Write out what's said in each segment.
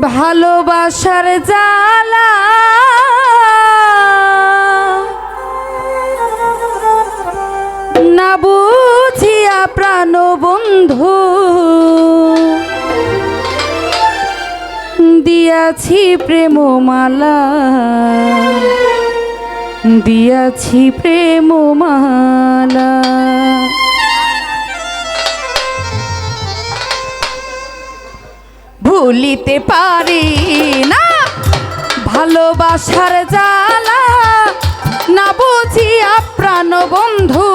ভালোবাসার জালা না বুঝিয়া প্রাণ বন্ধু। দিয়াছি প্রেমমালা। দিয়াছি প্রেমমালা। ভুলিতে পারি না। ভালোবাসার জালা না বুঝিয়া প্রাণ বন্ধু,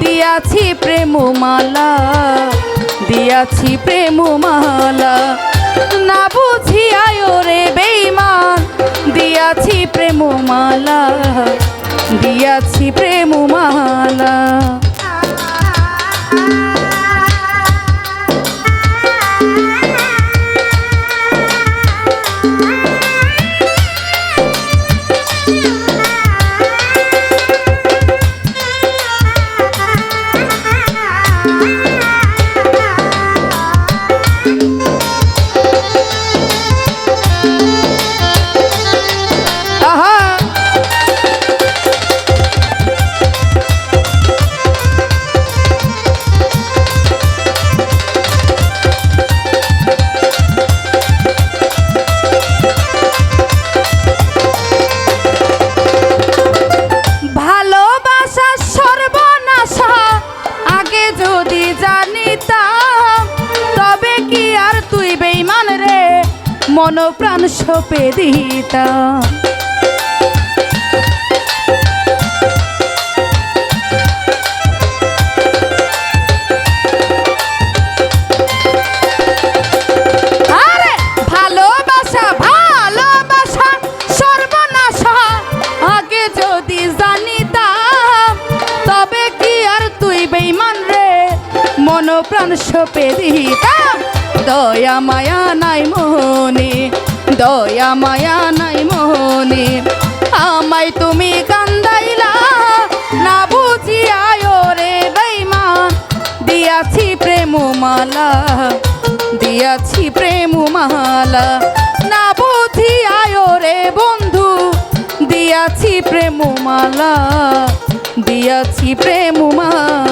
দিয়াছি প্রেমমালা দিয়াছি প্রেমমালা। না বুঝিয়া ওরে বেইমান দিয়াছি প্রেমমালা দিয়াছি প্রেমমালা। মন প্রাণ সপে মন প্রাণ সপে দিতাম। দয়া মায়া নাই মনে, দয়া মায়া নাই মনে। আমায় তুমি কান্দাইলা, না বুঝিয়ায় রে বেইমান দিয়াছি প্রেম মালা দিয়াছি প্রেম মালা না বুঝিয়ায় রে বন্ধু, দিয়াছি প্রেম মালা দিয়াছি প্রেমমালা। আমার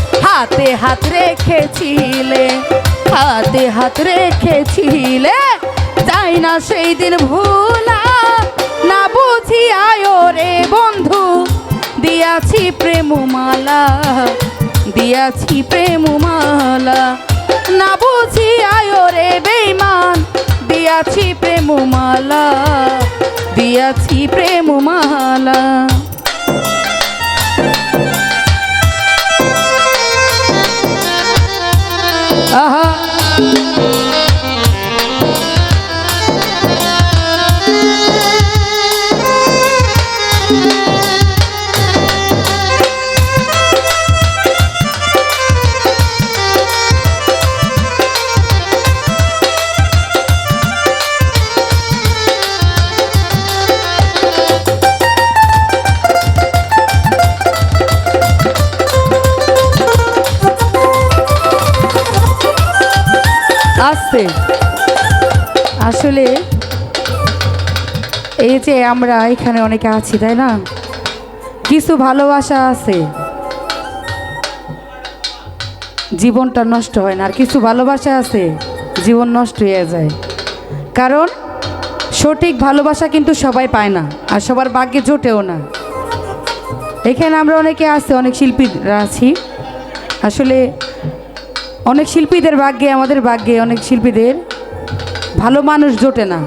হাতে হাত রেখেছিলে, হাতে হাত রেখেছিলে। তাই না সেই দিন ভুলা, না বুঝি আয়ো রে বন্ধু। দিয়াছি প্রেমমালা দিয়াছি প্রেমমালা। না বুঝি আয়ো রে বেইমান, দিয়াছি প্রেমমালা দিয়াছি প্রেমমালা। Uh-huh. আসছে। আসলে এই যে আমরা এখানে অনেকে আছি, তাই না? কিছু ভালোবাসা আছে। জীবনটা নষ্ট হয় না, আর কিছু ভালোবাসা আছে, জীবন নষ্ট হয়ে যায়। কারণ সঠিক ভালোবাসা কিন্তু সবাই পায় না, আর সবার ভাগ্যে জোটেও না। এখানে আমরা অনেকে আছি, অনেক শিল্পীরা আছি। আসলে অনেক শিল্পীদের ভাগ্যে, আমাদের ভাগ্যে অনেক শিল্পীদের। ভালো মানুষ জোটে না।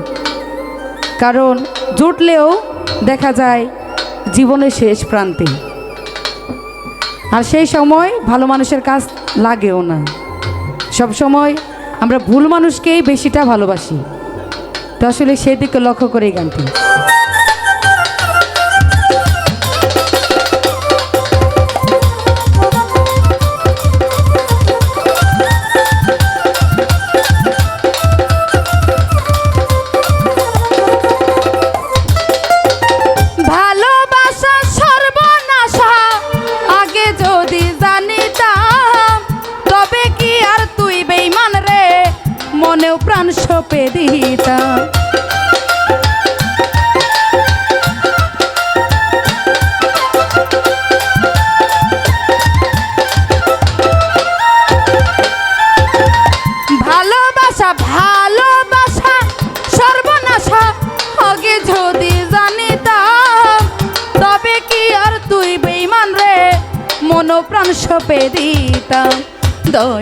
কারণ জুটলেও দেখা যায় জীবনের শেষ প্রান্তে। আর সেই সময় ভালো মানুষের কাজ লাগেও না। সব সময় আমরা ভুল মানুষকেই বেশিটা ভালোবাসি। তো আসলে সেদিকে লক্ষ্য করে গানটি।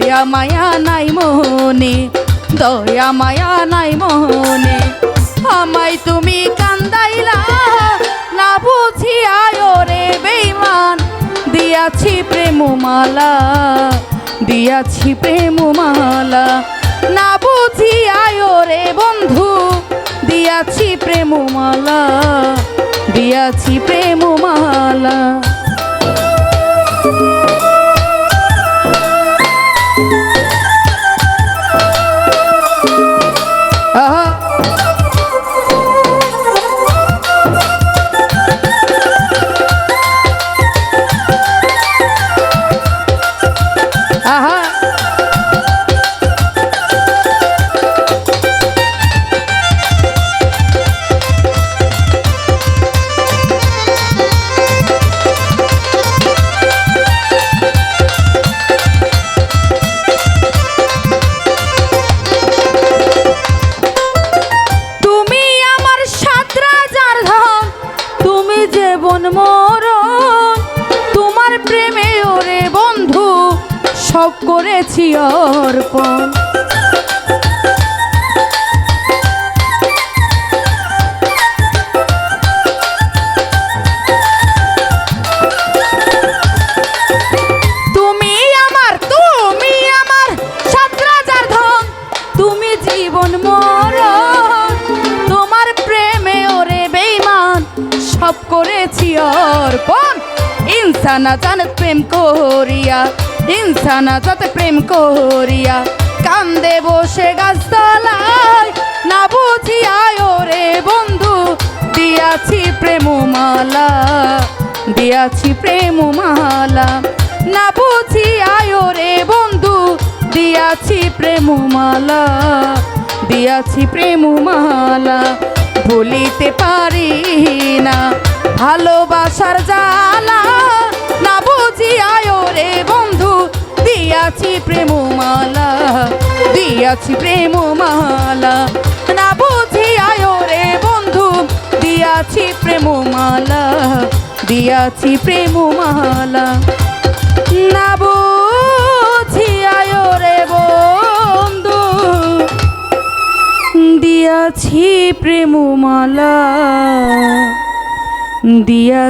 দয়া মায়া নাই মনে, দয়া মায়া নাই মনে। আমায় তুমি কান্দাইলা, না বুঝিয়ায় রে বেইমান দিয়াছি প্রেমমালা দিয়াছি প্রেমমালা। না বুঝিয়ায় রে বন্ধু, দিয়াছি প্রেমমালা দিয়াছি প্রেমমালা। প্রেমে ওরে বেইমান সব করেছি অর্পণ। ইনসানা জানে প্রেম করিয়া ইনসানা যাতে প্রেম করিয়া কান্দে বসে গাছতলায়। না বুঝিয়ায় রে বন্ধু, দিয়াছি প্রেমমালা দিয়াছি প্রেমমালা। না বুঝিয়ায় রে বন্ধু, দিয়াছি প্রেমমালা দিয়াছি প্রেমমালা। ভুলিতে পারি না ভালোবাসার জালা না বুঝিয়ায় রে দিয়াছি প্রেমমালা দিয়াছি প্রেমমালা। না বুঝিয়ায় রে বন্ধু, দিয়াছি প্রেমমালা দিয়াছি প্রেমমালা। না বুঝিয়ায় রে বন্ধু, দিয়াছি প্রেমমালা, দিয়া